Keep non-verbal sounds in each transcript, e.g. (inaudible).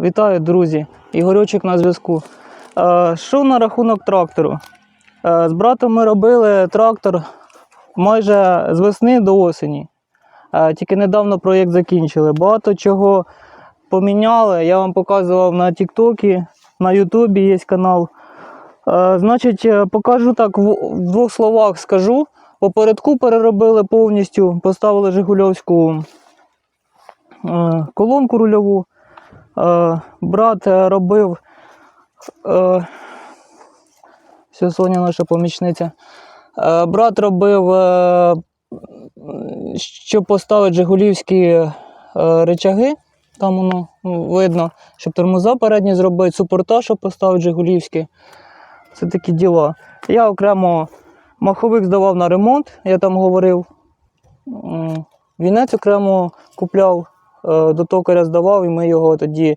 Вітаю, друзі! Ігорючик на зв'язку. Е, Що на рахунок трактору? Е, З братом ми робили трактор майже з весни до осені. Е, Тільки недавно проєкт закінчили. Багато чого поміняли. Я вам показував на Тіктокі, на Ютубі є канал. Значить, покажу так, в двох словах скажу. Попередку переробили повністю, поставили Жигульовську колонку рульову. Е, Брат е, робив. е, Все, Соня наша помічниця. Брат робив, щоб поставити Жигулівські речаги. Там воно ну, видно, щоб тормоза передні зробити, супорта, щоб поставити Жигулівські. Це такі діла. Я окремо маховик здавав на ремонт, я там говорив. Вінець окремо купляв, до токаря здавав, і ми його тоді.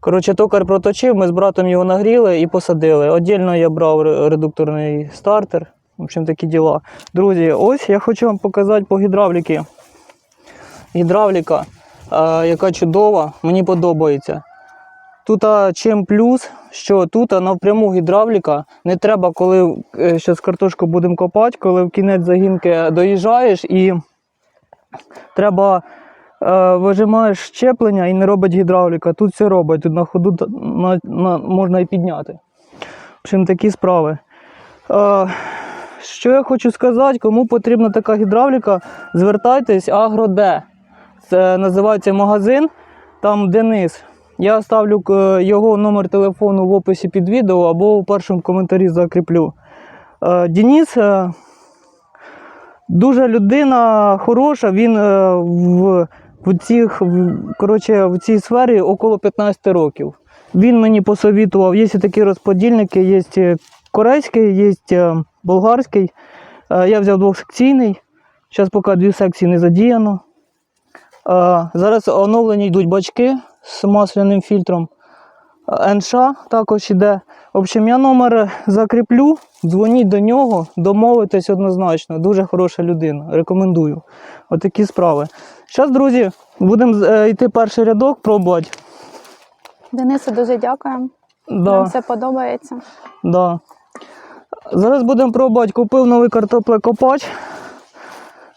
Коротше, токар проточив, ми з братом його нагріли і посадили. Отдільно я брав редукторний стартер. В общем, такі діла. Друзі, ось я хочу вам показати по гідравліки. Гідравліка, е, яка чудова, мені подобається. Тут чим плюс, що тут напряму гідравліка не треба, коли зараз картошку будемо копати, коли в кінець загінки доїжджаєш і треба е, вижимаєш щеплення і не робить гідравліка. Тут все робить, тут на ходу на, на, можна і підняти. В общем, такі справи. Е, що я хочу сказати, кому потрібна така гідравліка, звертайтесь Агроде. Це називається магазин, там Денис. Я ставлю е, його номер телефону в описі під відео або в першому коментарі закріплю. Е, Денис е, дуже людина хороша, він е, в, в, цих, коротше, в цій сфері около 15 років. Він мені посовітував, є такі розподільники, є е, корейський, є е, болгарський. Е, Я взяв двохсекційний. Зараз поки дві секції не задіяно. Зараз оновлені йдуть бачки з масляним фільтром. НШ також іде. В общем, я номер закріплю, дзвоніть до нього, домовитесь однозначно. Дуже хороша людина. Рекомендую. Отакі справи. Зараз, друзі, будемо е, йти перший рядок, пробувати. Денисе, дуже дякуємо. Да. Нам все подобається. Да. Зараз будемо пробувати. Купив новий картоплекопач.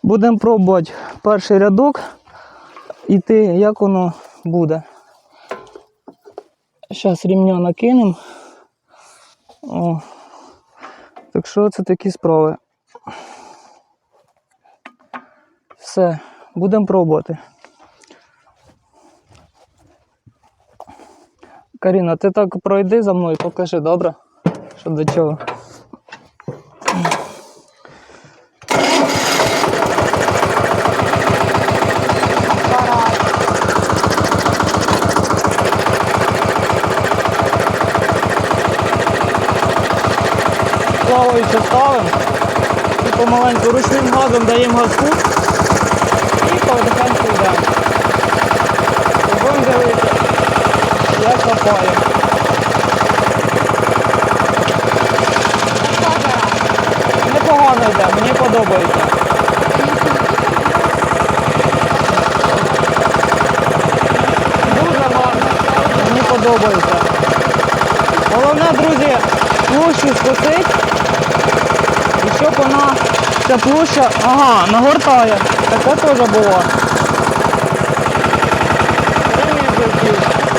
Будемо пробувати перший рядок. Іти, як воно буде. Зараз рівня накинемо. О. Так що це такі справи. Все, будемо пробувати. Каріна, ти так пройди за мною, покажи, добре? Що до чого. Плаваючи ставимо і помаленьку ручним газом даємо газку і потихеньку йдемо. І Будемо дивитися, як копаємо. Непогано йде, мені подобається. Дуже гарно, мені подобається. Головне, друзі, площу скосить. І щоб вона, ця площа, ага, нагортає. Таке теж було.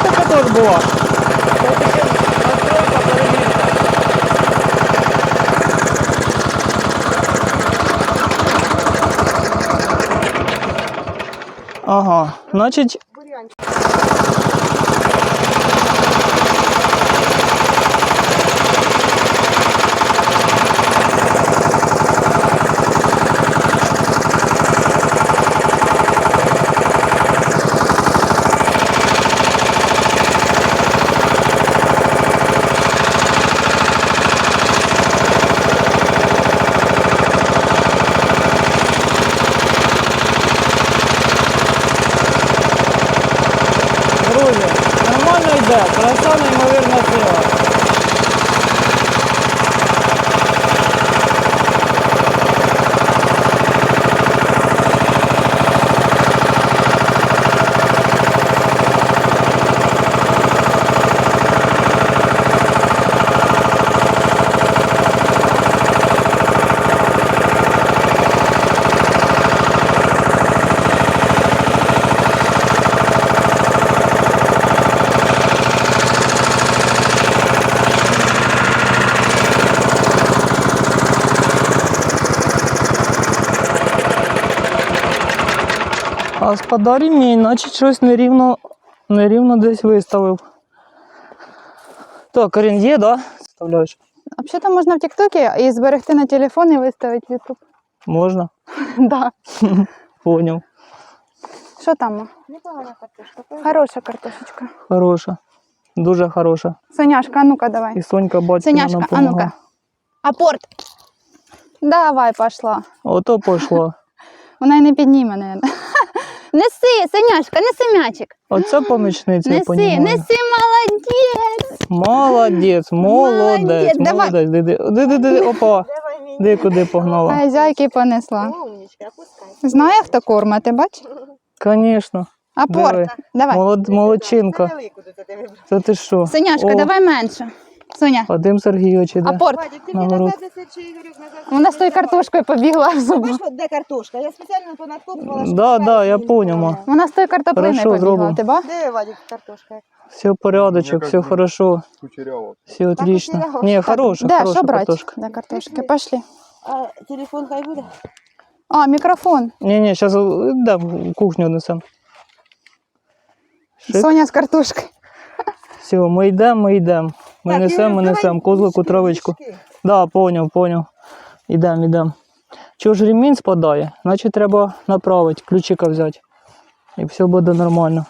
Таке теж було. Ага, значить. А спада ремінь, значить щось нерівно, нерівно десь виставив. Так, Карін є, да? Вставляєш? Взагалі можна в Тіктокі і зберегти на телефон і виставити в Ютуб. Можна? (laughs) Да. (laughs) Поняв. Що там? Непогана картошка. Хороша картошечка. Хороша. Дуже хороша. Соняшка, а ну-ка давай. І Сонька батьківна нам Соняшка, а помогла. ну-ка. Апорт. Давай, пошла. Ото пішло. (laughs) Вона й не підніме, не. Неси, Соняшка, неси м'ячик. Оце помічниця, я Неси, понімаю. неси, молодець. Молодець, молодець, Молодець, давай. молодець. Диди, диди, диди, опа. Давай мені. Де куди погнала? Хазяйки понесла. Умничка, опускай. Знає, хто кормити, бач? Звісно. Апорт. Диви. Давай. Молод, молодчинка. Тут ти вибрав. Це ти що? Соняшка, О, давай менше. Соня, Вадим Сергійович іде. апорт. Вадик, ти Нагород. мені назад несеш, Ігорюк назад? Вона з тою картошкою побігла в зубу. Бачиш, от де картошка? Я спеціально понадкопувала. щоб Да, да, я не поняла. було. Вона з тою картоплиною Хорошо, побігла, зробимо. ти ба? Де Вадик картошка? Все в порядочок, все хорошо, Кучеряво. все отлично. кучеряво. Ні, Так, хороша, де, хороша що брати? картошка. Де картошки? Пошли. А телефон хай буде? А, мікрофон. Ні, ні, зараз дам в кухню несем. Шик. Соня з картошкою. Все, ми йдемо, ми йдемо. Ми несемо, ми несемо козлику травичку. Так, Да, поняв, поняв. Ідемо, ідемо. Чого ж ремінь спадає? Значить треба направити, ключика взяти. І все буде нормально.